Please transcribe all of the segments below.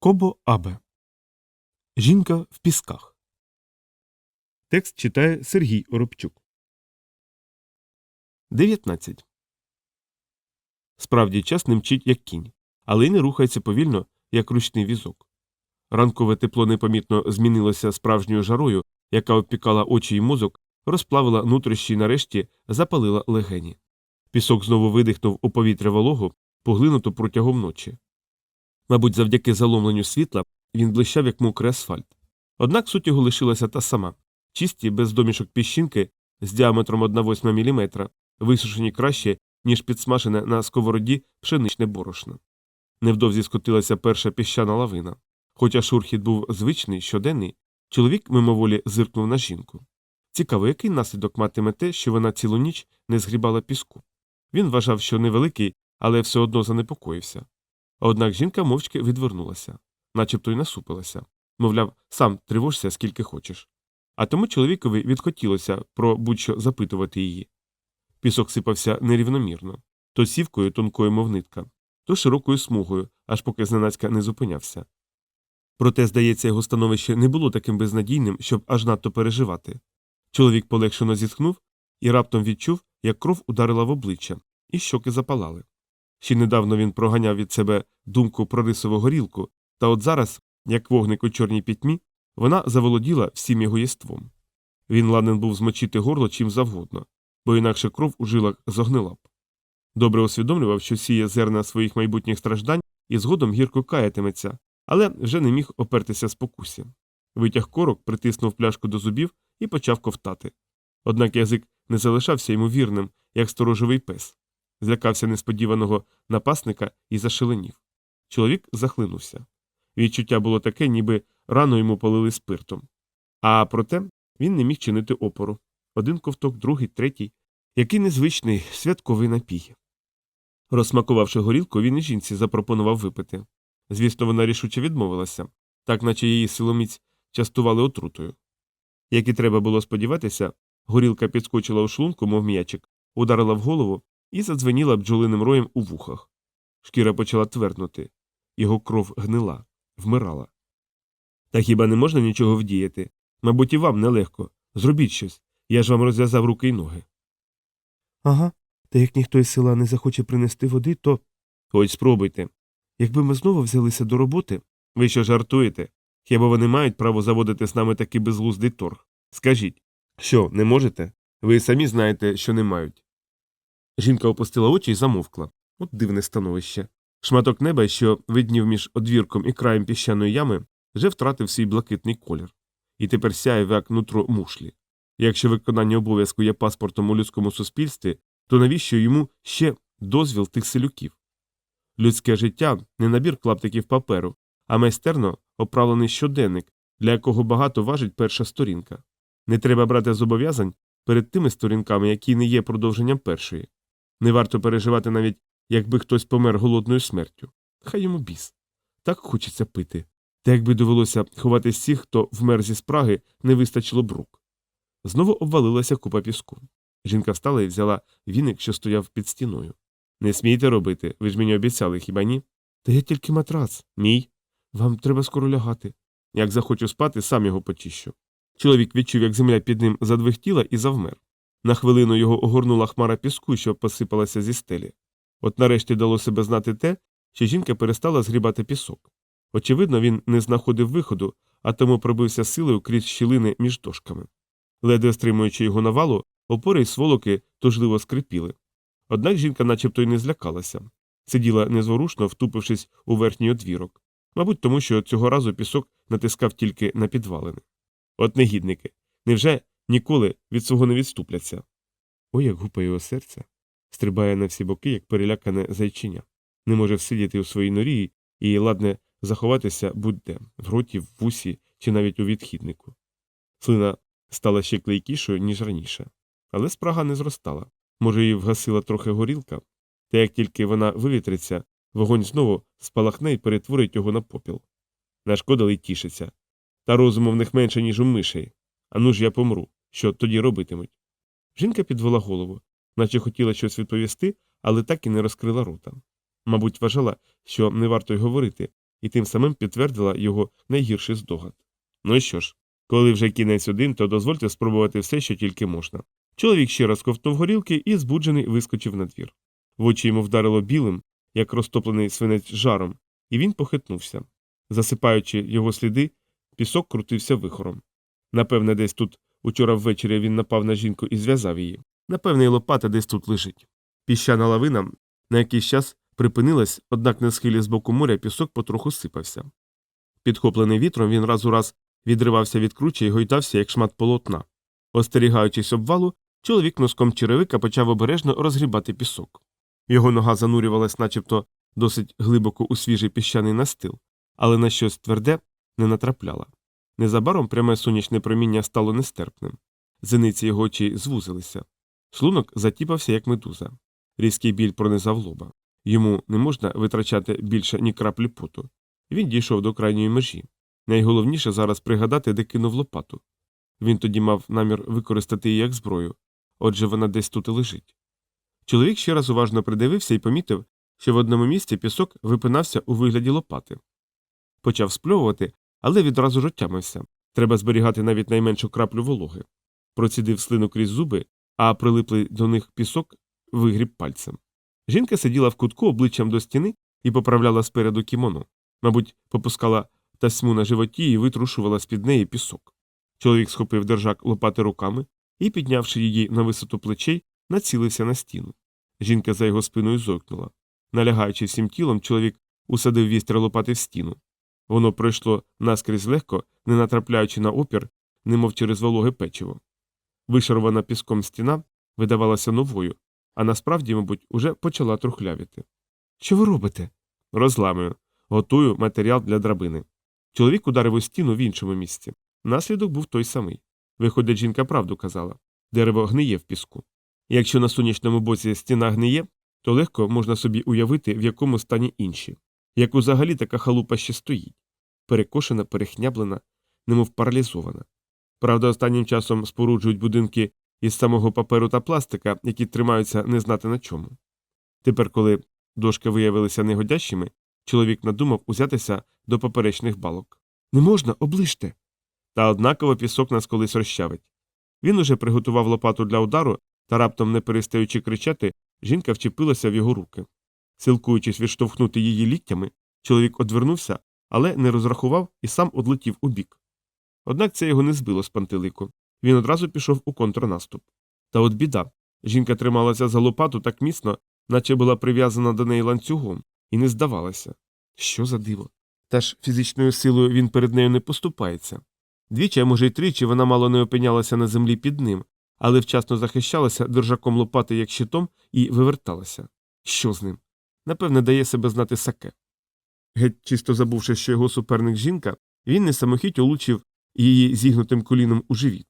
Кобо Абе. Жінка в пісках. Текст читає Сергій Оробчук. 19. Справді час не мчить, як кінь, але й не рухається повільно, як ручний візок. Ранкове тепло непомітно змінилося справжньою жарою, яка обпікала очі й мозок, розплавила нутрощі й нарешті запалила легені. Пісок знову видихнув у повітря вологу, поглинуту протягом ночі. Мабуть, завдяки заломленню світла він блищав, як мокрий асфальт. Однак суть його лишилася та сама чисті, без домішок піщинки з діаметром 1,8 мм, висушені краще, ніж підсмажене на сковороді пшеничне борошно. Невдовзі скотилася перша піщана лавина. Хоча шурхіт був звичний, щоденний, чоловік мимоволі зиркнув на жінку. Цікаво, який наслідок матиме те, що вона цілу ніч не згрібала піску. Він вважав, що невеликий, але все одно занепокоївся. Однак жінка мовчки відвернулася, начебто й насупилася мовляв, сам тривожся, скільки хочеш. А тому чоловікові відхотілося про будь-що запитувати її. Пісок сипався нерівномірно то сівкою тонкою, мов нитка, то широкою смугою, аж поки зненацька не зупинявся. Проте, здається, його становище не було таким безнадійним, щоб аж надто переживати. Чоловік полегшено зітхнув і раптом відчув, як кров ударила в обличчя, і щоки запалали. Ще недавно він проганяв від себе думку про рисову горілку, та от зараз, як вогник у чорній пітьмі, вона заволоділа всім його єством. Він ладен був змочити горло чим завгодно, бо інакше кров у жилах зогнила б. Добре усвідомлював, що сіє зерна своїх майбутніх страждань і згодом гірко каятиметься, але вже не міг опертися спокусі. Витяг корок, притиснув пляшку до зубів і почав ковтати. Однак язик не залишався йому вірним, як сторожовий пес. Злякався несподіваного напасника і зашеленів. Чоловік захлинувся. Відчуття було таке, ніби рано йому полили спиртом. А проте він не міг чинити опору. Один ковток, другий, третій. Який незвичний святковий напій. Розсмакувавши горілку, він і жінці запропонував випити. Звісно, вона рішуче відмовилася, так наче її силоміць частували отрутою. Як і треба було сподіватися, горілка підскочила у шлунку, мов м'ячик, ударила в голову і задзвеніла бджолиним роєм у вухах. Шкіра почала тверднути. Його кров гнила, вмирала. Та хіба не можна нічого вдіяти? Мабуть, і вам нелегко. Зробіть щось. Я ж вам розв'язав руки й ноги. Ага. Та як ніхто із села не захоче принести води, то. Ось спробуйте. Якби ми знову взялися до роботи. Ви що жартуєте? Хіба вони мають право заводити з нами такий безглуздий торг? Скажіть, що, не можете? Ви самі знаєте, що не мають. Жінка опустила очі і замовкла. От дивне становище. Шматок неба, що виднів між одвірком і краєм піщаної ями, вже втратив свій блакитний колір, і тепер сяє як нутро мушлі. Якщо виконання обов'язку є паспортом у людському суспільстві, то навіщо йому ще дозвіл тих селюків? Людське життя не набір клаптиків паперу, а майстерно оправлений щоденник, для якого багато важить перша сторінка. Не треба брати зобов'язань перед тими сторінками, які не є продовженням першої. Не варто переживати навіть, якби хтось помер голодною смертю. Хай йому біс. Так хочеться пити. Та якби довелося ховати всіх, хто вмер зі спраги, не вистачило б рук. Знову обвалилася купа піску. Жінка встала і взяла віник, що стояв під стіною. Не смійте робити, ви ж мені обіцяли, хіба ні? Та я тільки матрац. Мій. Вам треба скоро лягати. Як захочу спати, сам його почищу. Чоловік відчув, як земля під ним задвихтіла і завмер. На хвилину його огорнула хмара піску, що посипалася зі стелі. От нарешті дало себе знати те, що жінка перестала згрібати пісок. Очевидно, він не знаходив виходу, а тому пробився силою крізь щілини між дошками. Ледве стримуючи його навалу, опори й сволоки тужливо скрипіли. Однак жінка начебто й не злякалася. Сиділа незворушно, втупившись у верхній одвірок. Мабуть, тому що цього разу пісок натискав тільки на підвалини. От негідники. Невже ніколи від свого не відступляться? Ой, як гупає його серце. Стрибає на всі боки, як перелякане зайчиня. Не може всидіти у своїй норі і ладне заховатися будь-де в гроті, в вусі чи навіть у відхіднику. Слина стала ще клейкішою, ніж раніше. Але спрага не зростала. Може, її вгасила трохи горілка, та як тільки вона вивітриться, вогонь знову спалахне і перетворить його на попіл. Нашкодили й тішиться. Та розуму в них менше, ніж у мишей. Ану ж я помру. Що тоді робитимуть? Жінка підвела голову, наче хотіла щось відповісти, але так і не розкрила рота. Мабуть, вважала, що не варто й говорити, і тим самим підтвердила його найгірший здогад. Ну і що ж, коли вже кінець один, то дозвольте спробувати все, що тільки можна. Чоловік ще раз ковтнув горілки і збуджений вискочив на двір. В очі йому вдарило білим, як розтоплений свинець жаром, і він похитнувся. Засипаючи його сліди, пісок крутився вихором. Напевне, десь тут учора ввечері він напав на жінку і зв'язав її. Напевне, і лопата десь тут лежить. Піщана лавина на якийсь час припинилась, однак на схилі з боку моря пісок потроху сипався. Підхоплений вітром, він раз у раз відривався від круча і гойдався, як шмат полотна. Остерігаючись обвалу, чоловік носком черевика почав обережно розгрібати пісок. Його нога занурювалась начебто досить глибоко у свіжий піщаний настил, але на щось тверде не натрапляла. Незабаром пряме сонячне проміння стало нестерпним. Зениці його очі звузилися. Шлунок затіпався, як медуза. Різкий біль пронизав лоба. Йому не можна витрачати більше ні краплі поту. Він дійшов до крайньої межі. Найголовніше зараз пригадати, де кинув лопату. Він тоді мав намір використати її як зброю, отже, вона десь тут і лежить. Чоловік ще раз уважно придивився і помітив, що в одному місці пісок випинався у вигляді лопати. Почав спльовувати, але відразу ж отямився. Треба зберігати навіть найменшу краплю вологи. Процідив слину крізь зуби, а прилиплий до них пісок вигріб пальцем. Жінка сиділа в кутку обличчям до стіни і поправляла спереду кімоно. Мабуть, попускала тасьму на животі і витрушувала з під неї пісок. Чоловік схопив держак лопати руками і, піднявши її на висоту плечей, націлився на стіну. Жінка за його спиною зойкнула. Налягаючи всім тілом, чоловік усадив вістря лопати в стіну. Воно пройшло наскрізь легко, не натрапляючи на опір, немов через вологе печиво. Вишарована піском стіна видавалася новою, а насправді, мабуть, уже почала трухлявіти. Що ви робите? Розламую. Готую матеріал для драбини. Чоловік ударив у стіну в іншому місці. Наслідок був той самий. Виходить, жінка правду казала дерево гниє в піску. Якщо на сонячному боці стіна гниє, то легко можна собі уявити, в якому стані інші. Як взагалі така халупа ще стоїть перекошена, перехняблена, немов паралізована. Правда, останнім часом споруджують будинки із самого паперу та пластика, які тримаються не знати на чому. Тепер, коли дошки виявилися негодящими, чоловік надумав узятися до поперечних балок. Не можна, оближте. Та однаково пісок нас колись розчавить. Він уже приготував лопату для удару, та раптом, не перестаючи кричати, жінка вчепилася в його руки. Силкуючись відштовхнути її ліктями, чоловік одвернувся, але не розрахував і сам одлетів у бік. Однак це його не збило з пантелику. Він одразу пішов у контрнаступ. Та от біда. Жінка трималася за лопату так міцно, наче була прив'язана до неї ланцюгом, і не здавалася. Що за диво? Та ж фізичною силою він перед нею не поступається. Двічі, а може й тричі, вона мало не опинялася на землі під ним, але вчасно захищалася держаком лопати як щитом і виверталася. Що з ним? Напевне, дає себе знати саке. Геть чисто забувши, що його суперник жінка, він не самохідь улучив її зігнутим коліном у живіт.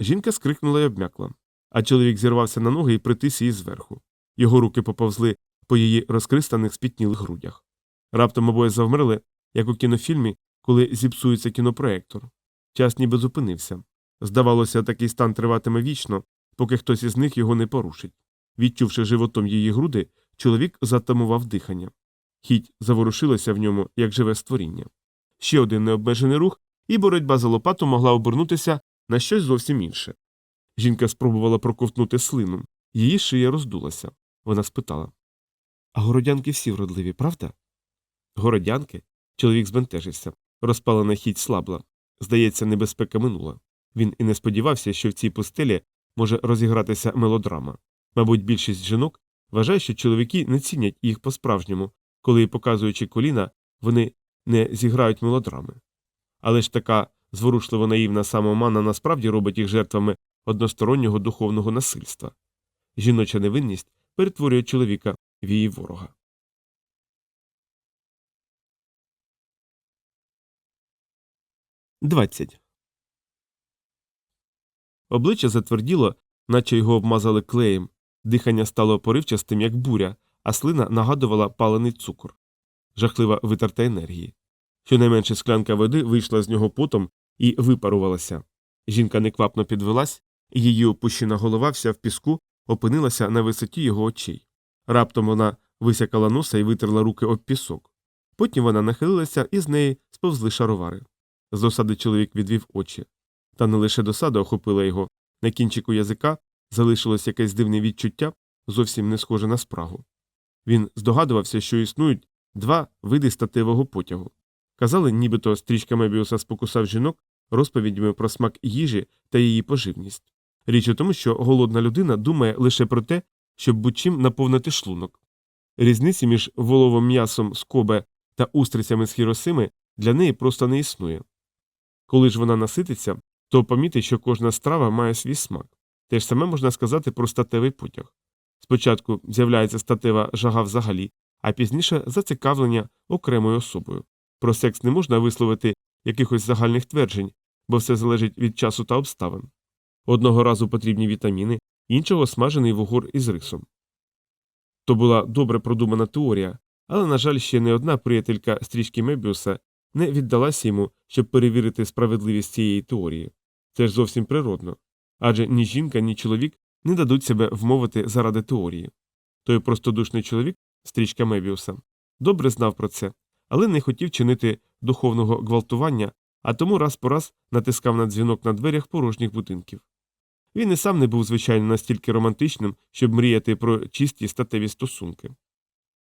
Жінка скрикнула й обмякла, а чоловік зірвався на ноги і притис її зверху. Його руки поповзли по її розкристаних спітнілих грудях. Раптом обоє завмерли, як у кінофільмі, коли зіпсується кінопроектор. Час ніби зупинився. Здавалося, такий стан триватиме вічно, поки хтось із них його не порушить. Відчувши животом її груди, чоловік затамував дихання. Хідь заворушилася в ньому, як живе створіння. Ще один необмежений рух, і боротьба за лопату могла обернутися на щось зовсім інше. Жінка спробувала проковтнути слину, її шия роздулася. Вона спитала А городянки всі вродливі, правда? Городянки? Чоловік збентежився. Розпалена хідь слабла. Здається, небезпека минула. Він і не сподівався, що в цій пустелі може розігратися мелодрама. Мабуть, більшість жінок вважає, що чоловіки не цінять їх по-справжньому, коли, показуючи коліна, вони не зіграють мелодрами. Але ж така зворушливо наївна самоомана насправді робить їх жертвами одностороннього духовного насильства. Жіноча невинність перетворює чоловіка в її ворога. Двадцять. Обличчя затверділо, наче його обмазали клеєм, дихання стало поривчастим, як буря, а слина нагадувала палений цукор. Жахлива витерта енергії. Щонайменше склянка води вийшла з нього потом і випарувалася. Жінка неквапно підвелась, і її опущена голова вся в піску опинилася на висоті його очей. Раптом вона висякала носа і витерла руки об пісок. Потім вона нахилилася і з неї сповзли шаровари. З досади чоловік відвів очі. Та не лише досада охопила його, на кінчику язика залишилось якесь дивне відчуття, зовсім не схоже на спрагу. Він здогадувався, що існують два види статевого потягу. Казали, нібито стрічка Мебіуса спокусав жінок розповідями про смак їжі та її поживність. Річ у тому, що голодна людина думає лише про те, щоб будь-чим наповнити шлунок. Різниці між воловим м'ясом з Кобе та устрицями з Хіросими для неї просто не існує. Коли ж вона насититься, то помітить, що кожна страва має свій смак. Те ж саме можна сказати про статевий потяг. Спочатку з'являється статева жага взагалі, а пізніше зацікавлення окремою особою. Про секс не можна висловити якихось загальних тверджень, бо все залежить від часу та обставин. Одного разу потрібні вітаміни, іншого смажений вугор із рисом. То була добре продумана теорія, але, на жаль, ще не одна приятелька стрічки Мебіуса не віддалася йому, щоб перевірити справедливість цієї теорії. Це ж зовсім природно. Адже ні жінка, ні чоловік не дадуть себе вмовити заради теорії. Той простодушний чоловік, стрічка Мебіуса, добре знав про це, але не хотів чинити духовного гвалтування, а тому раз по раз натискав на дзвінок на дверях порожніх будинків. Він і сам не був, звичайно, настільки романтичним, щоб мріяти про чисті статеві стосунки.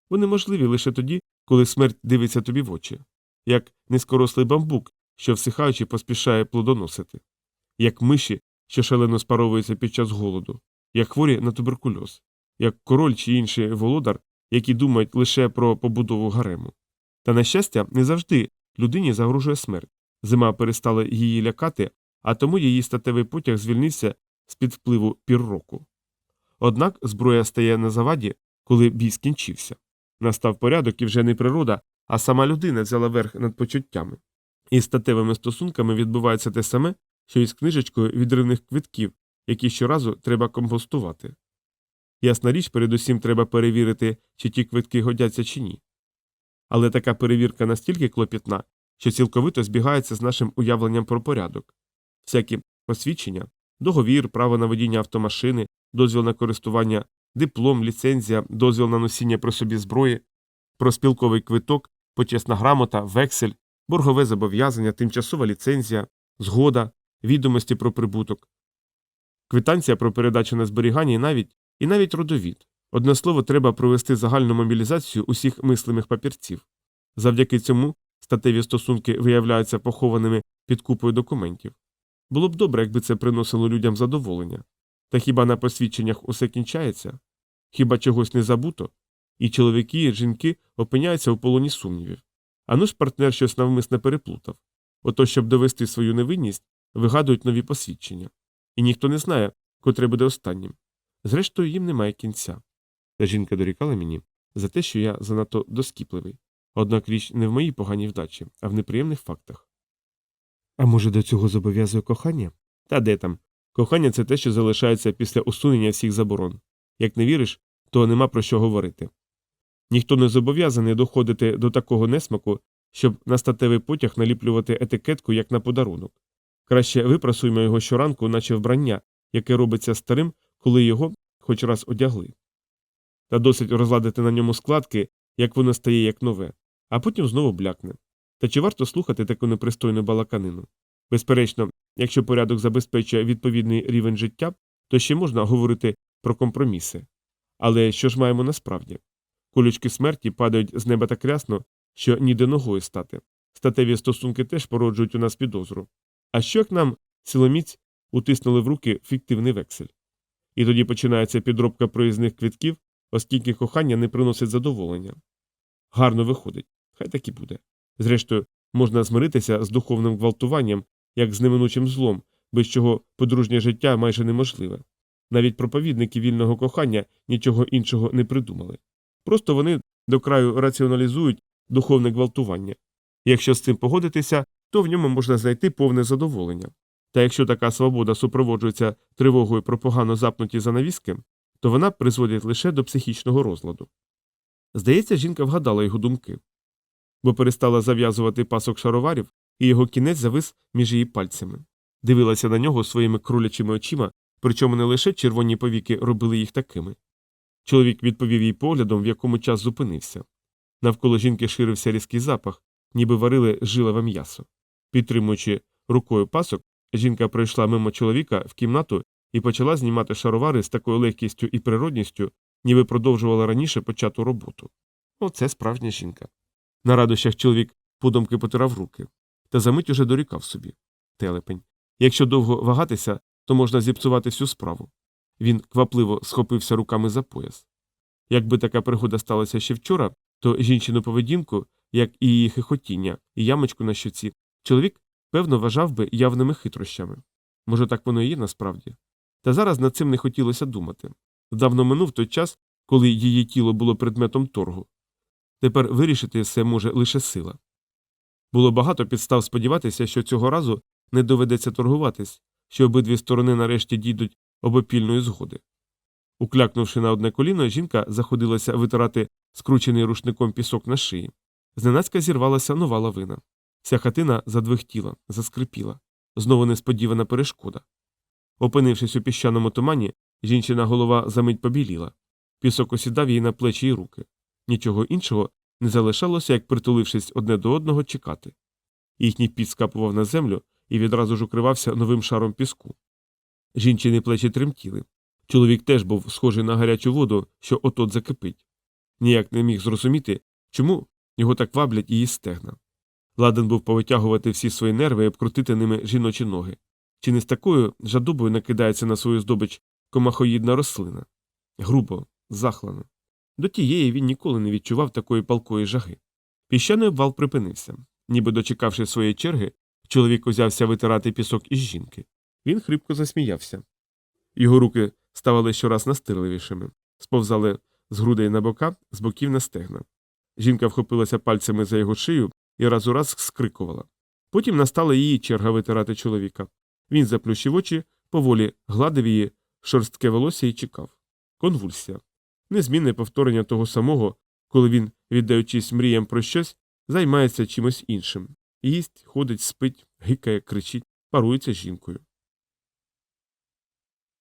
Вони можливі лише тоді, коли смерть дивиться тобі в очі, як низкорослий бамбук, що всихаючи поспішає плодоносити, як миші, що шалено спаровуються під час голоду, як хворі на туберкульоз, як король чи інший володар, які думають лише про побудову гарему. Та, на щастя, не завжди людині загрожує смерть. Зима перестала її лякати, а тому її статевий потяг звільнився з під впливу півроку. Однак зброя стає на заваді, коли бій скінчився. Настав порядок і вже не природа, а сама людина взяла верх над почуттями. Із статевими стосунками відбувається те саме, що із книжечкою відривних квитків, які щоразу треба компостувати. Ясна річ, передусім треба перевірити, чи ті квитки годяться чи ні. Але така перевірка настільки клопітна, що цілковито збігається з нашим уявленням про порядок. Всякі посвідчення, договір, право на водіння автомашини, дозвіл на користування, диплом, ліцензія, дозвіл на носіння при собі зброї, проспілковий квиток, почесна грамота, вексель, боргове зобов'язання, тимчасова ліцензія, згода, відомості про прибуток, квитанція про передачу на зберігання і навіть і навіть родовід. Одне слово, треба провести загальну мобілізацію усіх мислимих папірців. Завдяки цьому статеві стосунки виявляються похованими під купою документів. Було б добре, якби це приносило людям задоволення. Та хіба на посвідченнях усе кінчається? Хіба чогось не забуто? І чоловіки, і жінки опиняються у полоні сумнівів. Ану ж партнер щось навмисне переплутав. Ото, щоб довести свою невинність, вигадують нові посвідчення. І ніхто не знає, котре буде останнім. Зрештою, їм немає кінця. Та жінка дорікала мені за те, що я занадто доскіпливий. Однак річ не в моїй поганій вдачі, а в неприємних фактах. А може, до цього зобов'язує кохання? Та де там? Кохання це те, що залишається після усунення всіх заборон. Як не віриш, то нема про що говорити. Ніхто не зобов'язаний доходити до такого несмаку, щоб на статевий потяг наліплювати етикетку як на подарунок. Краще випрасуємо його щоранку, наче вбрання, яке робиться старим, коли його хоч раз одягли. Та досить розладити на ньому складки, як воно стає як нове, а потім знову блякне. Та чи варто слухати таку непристойну балаканину? Безперечно, якщо порядок забезпечує відповідний рівень життя, то ще можна говорити про компроміси. Але що ж маємо насправді? Колючки смерті падають з неба так рясно, що ніде ногою стати. Статеві стосунки теж породжують у нас підозру. А що як нам силоміць утиснули в руки фіктивний вексель? І тоді починається підробка проїзних квитків, оскільки кохання не приносить задоволення. Гарно виходить, хай так і буде. Зрештою, можна змиритися з духовним гвалтуванням, як з неминучим злом, без чого подружнє життя майже неможливе. Навіть проповідники вільного кохання нічого іншого не придумали. Просто вони до краю раціоналізують духовне гвалтування. Якщо з цим погодитися, то в ньому можна знайти повне задоволення. Та якщо така свобода супроводжується тривогою про погано запнуті занавіски, то вона призводить лише до психічного розладу. Здається, жінка вгадала його думки, бо перестала зав'язувати пасок шароварів, і його кінець завис між її пальцями. Дивилася на нього своїми кролячими очима, причому не лише червоні повіки робили їх такими. Чоловік відповів їй поглядом, в якому час зупинився. Навколо жінки ширився різкий запах, ніби варили жилове м'ясо. Підтримуючи рукою пасок, жінка пройшла мимо чоловіка в кімнату і почала знімати шаровари з такою легкістю і природністю, ніби продовжувала раніше почату роботу. Оце справжня жінка. На радощах чоловік подумки потирав руки, та за мить уже дорікав собі. Телепень. Якщо довго вагатися, то можна зіпсувати всю справу. Він квапливо схопився руками за пояс. Якби така пригода сталася ще вчора, то жінчину поведінку, як і її хихотіння, і ямочку на щоці, чоловік, певно, вважав би явними хитрощами. Може, так воно і є насправді. Та зараз над цим не хотілося думати. Давно минув той час, коли її тіло було предметом торгу. Тепер вирішити все може лише сила. Було багато підстав сподіватися, що цього разу не доведеться торгуватись, що обидві сторони нарешті дійдуть обопільної згоди. Уклякнувши на одне коліно, жінка заходилася витирати скручений рушником пісок на шиї. Зненацька зірвалася нова лавина. Вся хатина задвихтіла, заскрипіла. Знову несподівана перешкода. Опинившись у піщаному тумані, жінчина голова замить побіліла. Пісок осідав їй на плечі й руки. Нічого іншого не залишалося, як притулившись одне до одного, чекати. Їхній піт скапував на землю і відразу ж укривався новим шаром піску. Жінчини плечі тремтіли. Чоловік теж був схожий на гарячу воду, що отот закипить. Ніяк не міг зрозуміти, чому його так ваблять її стегна. Ладен був повитягувати всі свої нерви і обкрутити ними жіночі ноги. Чи не з такою жадобою накидається на свою здобич комахоїдна рослина? Грубо, захлано. До тієї він ніколи не відчував такої палкої жаги. Піщаний обвал припинився. Ніби дочекавши своєї черги, чоловік узявся витирати пісок із жінки. Він хрипко засміявся. Його руки ставали щораз настирливішими, сповзали з грудей на бока, з боків на стегна. Жінка вхопилася пальцями за його шию і раз у раз скрикувала. Потім настала її черга витирати чоловіка. Він заплющив очі, поволі гладив її шорстке волосся і чекав. Конвульсія. Незмінне повторення того самого, коли він, віддаючись мріям про щось, займається чимось іншим. Їсть, ходить, спить, гикає, кричить, парується жінкою.